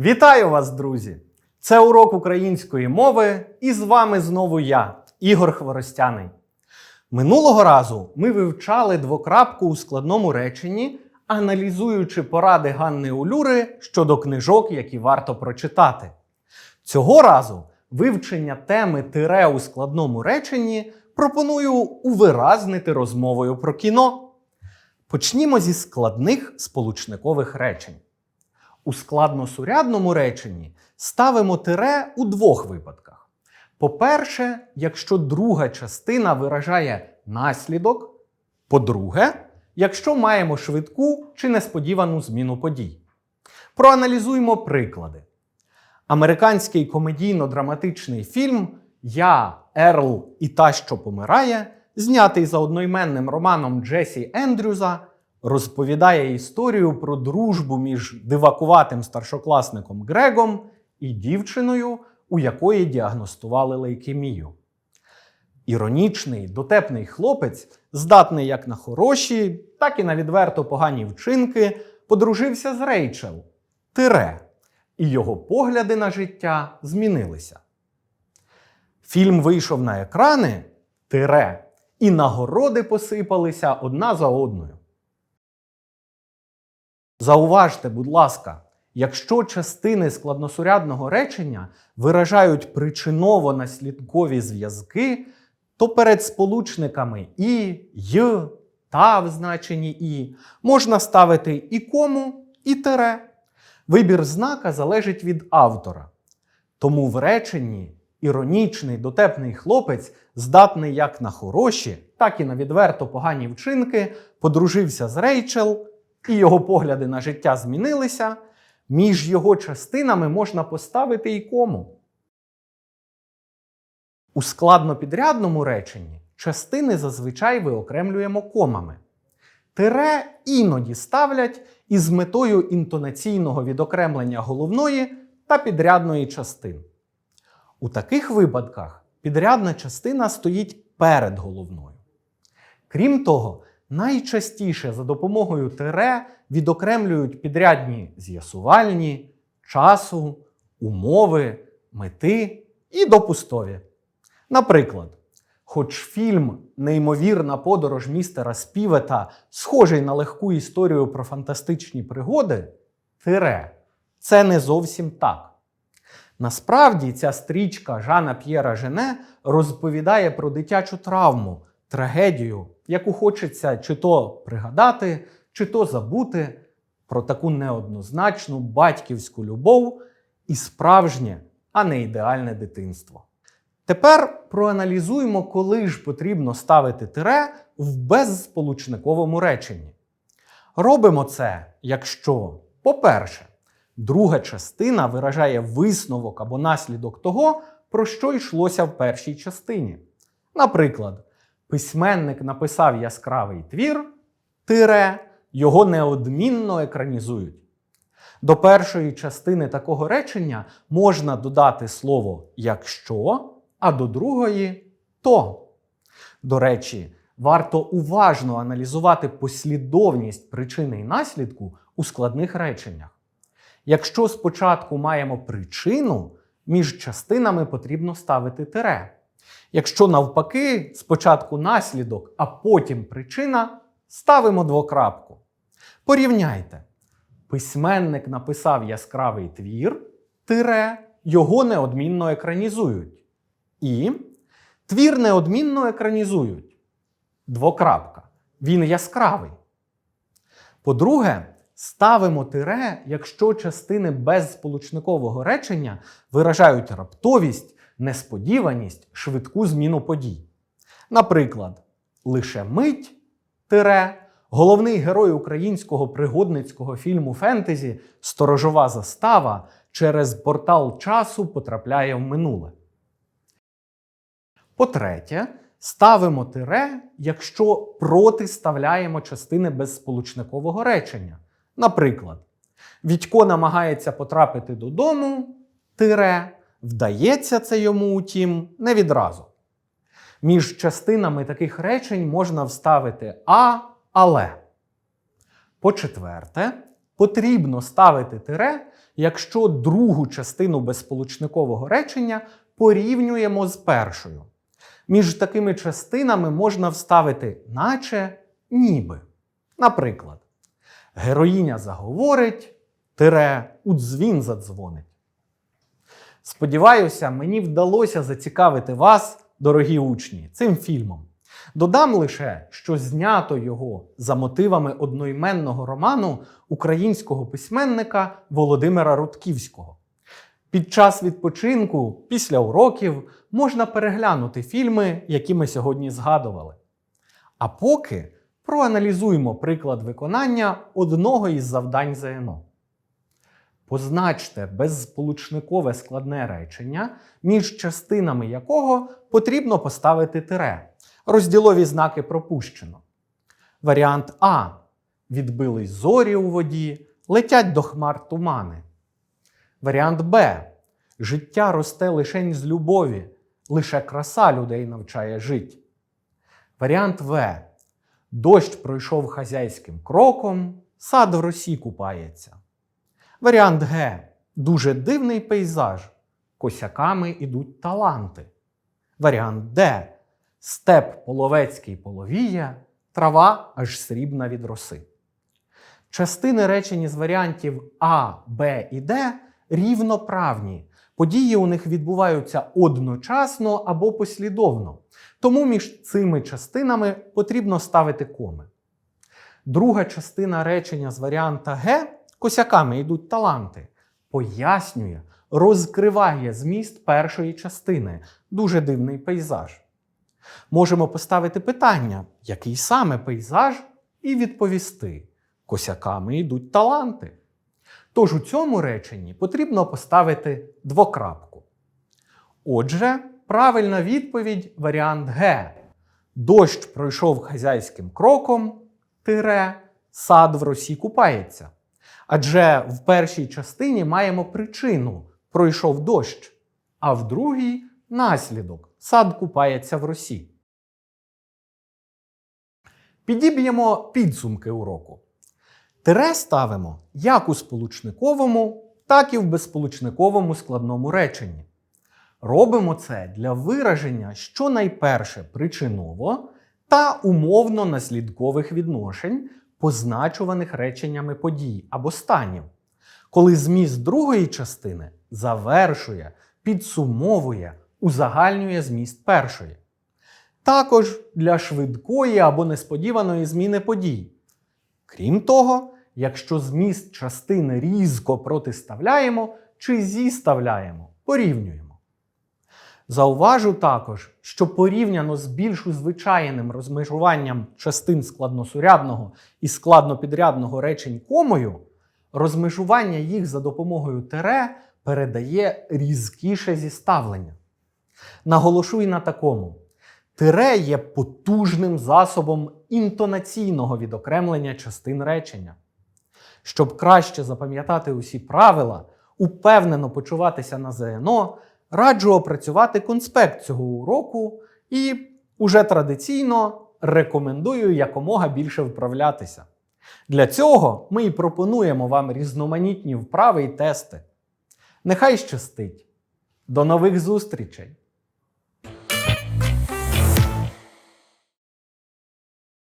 Вітаю вас, друзі! Це урок української мови, і з вами знову я, Ігор Хворостяний. Минулого разу ми вивчали двокрапку у складному реченні, аналізуючи поради Ганни Улюри щодо книжок, які варто прочитати. Цього разу вивчення теми тире у складному реченні пропоную увиразнити розмовою про кіно. Почнімо зі складних сполучникових речень. У складносурядному реченні ставимо тире у двох випадках. По-перше, якщо друга частина виражає наслідок. По-друге, якщо маємо швидку чи несподівану зміну подій. Проаналізуємо приклади. Американський комедійно-драматичний фільм Я, Ерл і та, що помирає, знятий за одноіменним романом Джесі Ендрюза, розповідає історію про дружбу між дивакуватим старшокласником Грегом і дівчиною, у якої діагностували лейкемію. Іронічний, дотепний хлопець, здатний як на хороші, так і на відверто погані вчинки, подружився з Рейчел Тире, і його погляди на життя змінилися. Фільм вийшов на екрани Тире, і нагороди посипалися одна за одною. Зауважте, будь ласка, якщо частини складносурядного речення виражають причиново-наслідкові зв'язки, то перед сполучниками і, й, та в значенні і можна ставити і кому, і тире. Вибір знака залежить від автора. Тому в реченні іронічний дотепний хлопець, здатний як на хороші, так і на відверто погані вчинки, подружився з Рейчел, і його погляди на життя змінилися. Між його частинами можна поставити і кому. У складнопідрядному реченні частини зазвичай виокремлюємо комами. Тире іноді ставлять із метою інтонаційного відокремлення головної та підрядної частин. У таких випадках підрядна частина стоїть перед головною. Крім того, найчастіше за допомогою тире відокремлюють підрядні з'ясувальні, часу, умови, мети і допустові. Наприклад, хоч фільм Неймовірна подорож містера Співета схожий на легку історію про фантастичні пригоди, тире це не зовсім так. Насправді ця стрічка Жана П'єра Жене розповідає про дитячу травму, трагедію, яку хочеться чи то пригадати, чи то забути про таку неоднозначну батьківську любов і справжнє, а не ідеальне дитинство. Тепер проаналізуємо, коли ж потрібно ставити тире в безсполучниковому реченні. Робимо це, якщо, по-перше, друга частина виражає висновок або наслідок того, про що йшлося в першій частині. Наприклад, письменник написав яскравий твір, тире, його неодмінно екранізують. До першої частини такого речення можна додати слово якщо, а до другої то. До речі, варто уважно аналізувати послідовність причини і наслідку у складних реченнях. Якщо спочатку маємо причину, між частинами потрібно ставити тире. Якщо навпаки, спочатку наслідок, а потім причина, ставимо двокрапку. Порівняйте. Письменник написав яскравий твір, тире, його неодмінно екранізують. І твір неодмінно екранізують. Двокрапка. Він яскравий. По-друге, ставимо тире, якщо частини безсполучникового речення виражають раптовість, несподіваність, швидку зміну подій. Наприклад, лише мить тире, головний герой українського пригодницького фільму Фентезі Сторожова застава через портал часу потрапляє в минуле. По-третє, ставимо тире, якщо протиставляємо частини безсполучникового речення. Наприклад, Відько намагається потрапити додому, тире, вдається це йому, утім, не відразу. Між частинами таких речень можна вставити а, але. По-четверте, потрібно ставити тире, якщо другу частину безсполучникового речення порівнюємо з першою. Між такими частинами можна вставити наче ніби. Наприклад, героїня заговорить, тире у дзвін задзвонить. Сподіваюся, мені вдалося зацікавити вас, дорогі учні, цим фільмом. Додам лише, що знято його за мотивами одноіменного роману українського письменника Володимира Рудківського. Під час відпочинку, після уроків, можна переглянути фільми, які ми сьогодні згадували. А поки проаналізуємо приклад виконання одного із завдань ЗНО. Позначте безсполучникове складне речення, між частинами якого потрібно поставити тире. Розділові знаки пропущено. Варіант А. Відбились зорі у воді, летять до хмар тумани. Варіант Б. Життя росте лишень з любові, лише краса людей навчає жить. Варіант В. Дощ пройшов хазяйським кроком, сад в росі купається. Варіант Г. Дуже дивний пейзаж. Косяками ідуть таланти. Варіант Д. Степ половецький половіє, трава аж срібна від роси. Частини речень з варіантів А, Б і Д рівноправні. Події у них відбуваються одночасно або послідовно. Тому між цими частинами потрібно ставити коми. Друга частина речення з варіанта Г косяками йдуть таланти, пояснює, розкриває зміст першої частини. Дуже дивний пейзаж. Можемо поставити питання, який саме пейзаж, і відповісти: косяками йдуть таланти. Тож у цьому реченні потрібно поставити двокрапку. Отже, правильна відповідь варіант Г. Дощ пройшов хазяйським кроком, тире, сад в росі купається. Адже в першій частині маємо причину пройшов дощ, а в другій наслідок сад купається в росі. Підіб'ємо підсумки уроку. Тире ставимо як у сполучниковому, так і в безсполучниковому складному реченні. Робимо це для вираження щонайперше причиново та умовно наслідкових відношень, позначуваних реченнями подій або станів, коли зміст другої частини завершує, підсумовує, узагальнює зміст першої. Також для швидкої або несподіваної зміни подій. Крім того, якщо зміст частини різко протиставляємо чи зіставляємо, порівнюємо. Зауважу також, що порівняно з більш узвичайним розмежуванням частин складносурядного і складнопідрядного речень комою, розмежування їх за допомогою тире передає різкіше зіставлення. Наголошу й на такому. Тире є потужним засобом інтонаційного відокремлення частин речення. Щоб краще запам'ятати усі правила, упевнено почуватися на ЗНО, раджу опрацювати конспект цього уроку і уже традиційно рекомендую якомога більше вправлятися. Для цього ми і пропонуємо вам різноманітні вправи і тести. Нехай щастить! До нових зустрічей!